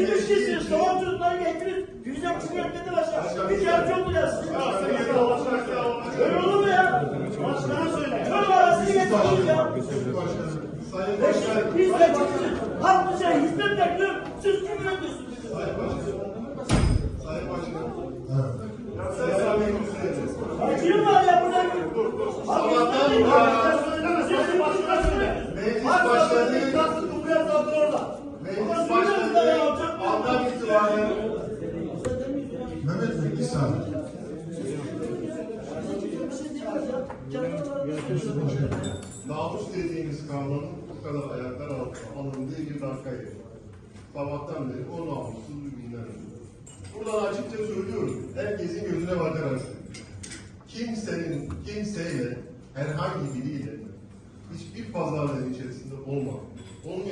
Seçilmiş kişisiniz. Tamam çocukları getirin. Yüzden çıkıyor dedi başkan. Bir kere çok bilersiniz. Öyle olur mu ya? Başkana söyle. Çocuk arasını getirin ya. Sayın Başkan, Biz seçilmişiz. Halk bize hizmet bekliyor. Siz kim bekliyorsunuz? Sayın Başkan, Sayın Başkan. Sayın Başkan. Hakim var ya burada. Sabahtan Hakim bu var. Saniye. namus dediğimiz kavramın bu kadar ayaklar altına alındığı bir dakikayı sabahtan beri o namussuz bir önce. Buradan açıkça söylüyorum. Herkesin gözüne bakarak kimsenin kimseyle herhangi biriyle hiçbir pazarlığın içerisinde olmadı. Onun